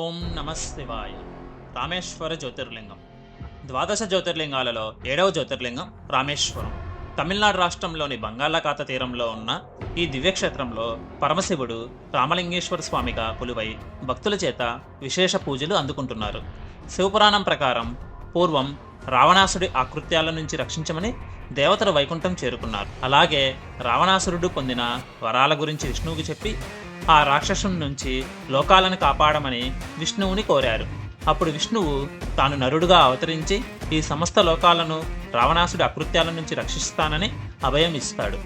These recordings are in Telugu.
ఓం నమశివాయ రామేశ్వర జ్యోతిర్లింగం. ద్వాదశ జ్యోతిర్లింగాలలో ఏడవ జ్యోతిర్లింగం రామేశ్వరం. తమిళనాడు రాష్ట్రంలోని బంగాళాఖాత తీరంలో ఉన్న ఈ దివ్యక్షేత్రంలో పరమశివుడు రామలింగేశ్వర స్వామిగా కొలువై భక్తుల చేత విశేష పూజలు అందుకుంటున్నారు. శివపురాణం ప్రకారం పూర్వం రావణాసుడి ఆకృత్యాల నుంచి రక్షించమని దేవతలు వైకుంఠం చేరుకున్నారు. అలాగే రావణాసురుడు పొందిన వరాల గురించి విష్ణువుకి చెప్పి ఆ రాక్షసుని నుంచి లోకాలను కాపాడమని విష్ణువుని కోరారు. అప్పుడు విష్ణువు తాను నరుడుగా అవతరించి ఈ సమస్త లోకాలను రావణాసుడి అకృత్యాల నుంచి రక్షిస్తానని అభయం ఇస్తాడు.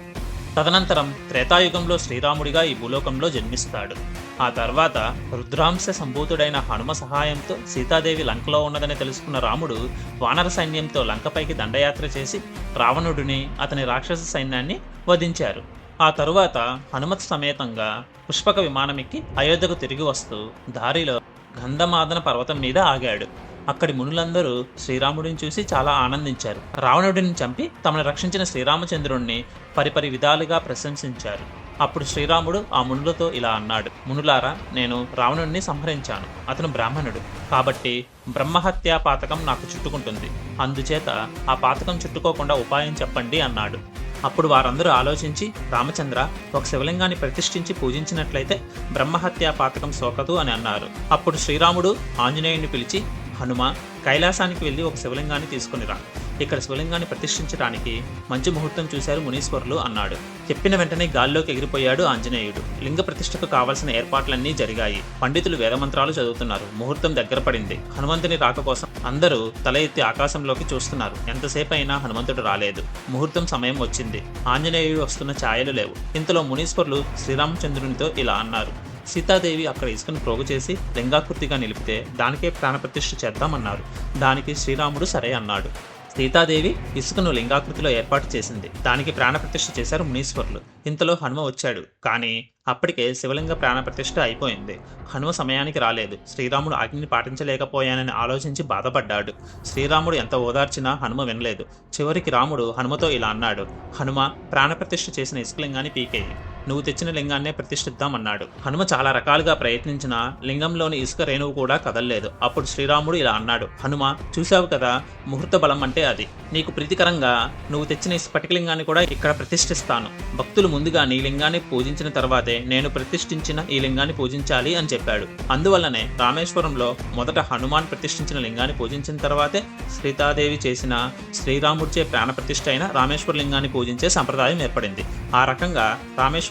తదనంతరం త్రేతాయుగంలో శ్రీరాముడిగా ఈ భూలోకంలో జన్మిస్తాడు. ఆ తర్వాత రుద్రాంశ సంభూతుడైన హనుమ సహాయంతో సీతాదేవి లంకలో ఉన్నదని తెలుసుకున్న రాముడు వానర సైన్యంతో లంకపైకి దండయాత్ర చేసి రావణుడిని అతని రాక్షస సైన్యాన్ని వధించారు. ఆ తరువాత హనుమత్ సమేతంగా పుష్పక విమానమెక్కి అయోధ్యకు తిరిగి వస్తూ దారిలో గంధమాదన పర్వతం మీద ఆగాడు. అక్కడి మునులందరూ శ్రీరాముడిని చూసి చాలా ఆనందించారు. రావణుడిని చంపి తమను రక్షించిన శ్రీరామచంద్రుణ్ణి పరిపరి విధాలుగా ప్రశంసించారు. అప్పుడు శ్రీరాముడు ఆ మునులతో ఇలా అన్నాడు మునులారా నేను రావణుడిని సంహరించాను. అతను బ్రాహ్మణుడు. కాబట్టి బ్రహ్మహత్యా పాతకం నాకు చుట్టుకుంటుంది. అందుచేత ఆ పాతకం చుట్టుకోకుండా ఉపాయం చెప్పండి అన్నాడు. అప్పుడు వారందరూ ఆలోచించి రామచంద్ర ఒక శివలింగాన్ని ప్రతిష్ఠించి పూజించినట్లయితే బ్రహ్మహత్యా పాతకం సోకదు అని అన్నారు. అప్పుడు శ్రీరాముడు ఆంజనేయుని పిలిచి హనుమ కైలాసానికి వెళ్ళి ఒక శివలింగాన్ని తీసుకునిరా ఇక్కడ శివలింగాన్ని ప్రతిష్ఠించడానికి మంచి ముహూర్తం చూశారు మునీశ్వరులు అన్నాడు. చెప్పిన వెంటనే గాల్లోకి ఎగిరిపోయాడు ఆంజనేయుడు. లింగ ప్రతిష్టకు కావలసిన ఏర్పాట్లన్నీ జరిగాయి. పండితులు వేదమంత్రాలు చదువుతున్నారు. ముహూర్తం దగ్గర పడింది. హనుమంతుని రాక కోసం అందరూ తల ఎత్తి ఆకాశంలోకి చూస్తున్నారు. ఎంతసేపు అయినా హనుమంతుడు రాలేదు. ముహూర్తం సమయం వచ్చింది. ఆంజనేయుడు వస్తున్న ఛాయలు లేవు. ఇంతలో మునీశ్వరులు శ్రీరామచంద్రునితో ఇలా అన్నారు. సీతాదేవి అక్కడ ఇసుకను ప్రోగు చేసి లింగాకృతిగా నిలిపితే దానికే ప్రాణప్రతిష్ఠ చేద్దామన్నారు. దానికి శ్రీరాముడు సరే అన్నాడు. సీతాదేవి ఇసుకను లింగాకృతిలో ఏర్పాటు చేసింది. దానికి ప్రాణప్రతిష్ఠ చేశారు మునీశ్వరులు. ఇంతలో హనుమ వచ్చాడు. కానీ అప్పటికే శివలింగ ప్రాణప్రతిష్ఠ అయిపోయింది. హనుమ సమయానికి రాలేదు. శ్రీరాముడు ఆజ్ఞని పాటించలేకపోయానని ఆలోచించి బాధపడ్డాడు. శ్రీరాముడు ఎంత ఓదార్చినా హనుమ వినలేదు. చివరికి రాముడు హనుమతో ఇలా అన్నాడు. హనుమ ప్రాణప్రతిష్ఠ చేసిన ఇసుకలింగాన్ని పీకేయి. నువ్వు తెచ్చిన లింగాన్నే ప్రతిష్ఠిద్దామన్నాడు. హనుమ చాలా రకాలుగా ప్రయత్నించినా లింగంలోని ఇసుక రేణువు కూడా కదల్లేదు. అప్పుడు శ్రీరాముడు ఇలా అన్నాడు హనుమ చూశావు కదా? ముహూర్త బలం అంటే అది. నీకు ప్రీతికరంగా నువ్వు తెచ్చిన స్ఫటికలింగాన్ని కూడా ఇక్కడ ప్రతిష్ఠిస్తాను. భక్తులు ముందుగా నీ లింగాన్ని పూజించిన తర్వాతే నేను ప్రతిష్ఠించిన ఈ లింగాన్ని పూజించాలి అని చెప్పాడు. అందువల్లనే రామేశ్వరంలో మొదట హనుమాన్ ప్రతిష్ఠించిన లింగాన్ని పూజించిన తర్వాతే సీతాదేవి చేసిన శ్రీరాముడిచే ప్రాణ ప్రతిష్ఠ అయిన రామేశ్వర లింగాన్ని పూజించే సంప్రదాయం ఏర్పడింది. ఆ రకంగా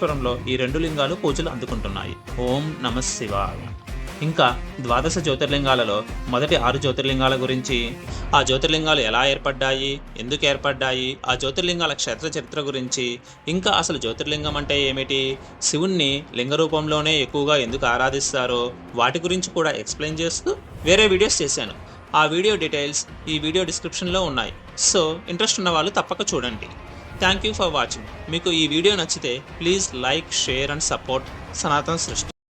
రామేశ్వరంలో ఈ రెండు లింగాలు పూజలు అందుకుంటున్నాయి. ఓం నమ శివాయ. ఇంకా ద్వాదశ జ్యోతిర్లింగాలలో మొదటి ఆరు జ్యోతిర్లింగాల గురించి ఆ జ్యోతిర్లింగాలు ఎలా ఏర్పడ్డాయి ఎందుకు ఏర్పడ్డాయి ఆ జ్యోతిర్లింగాల క్షేత్ర చరిత్ర గురించి ఇంకా అసలు జ్యోతిర్లింగం అంటే ఏమిటి శివుణ్ణి లింగ రూపంలోనే ఎక్కువగా ఎందుకు ఆరాధిస్తారో వాటి గురించి కూడా ఎక్స్ప్లెయిన్ చేస్తూ వేరే వీడియోస్ చేశాను. ఆ వీడియో డీటెయిల్స్ ఈ వీడియో డిస్క్రిప్షన్లో ఉన్నాయి. సో ఇంట్రెస్ట్ ఉన్న వాళ్ళు తప్పక చూడండి. థ్యాంక్ యూ ఫర్ వాచింగ్ మీకు ఈ వీడియో నచ్చితే please like share and support Sanatana Srishti.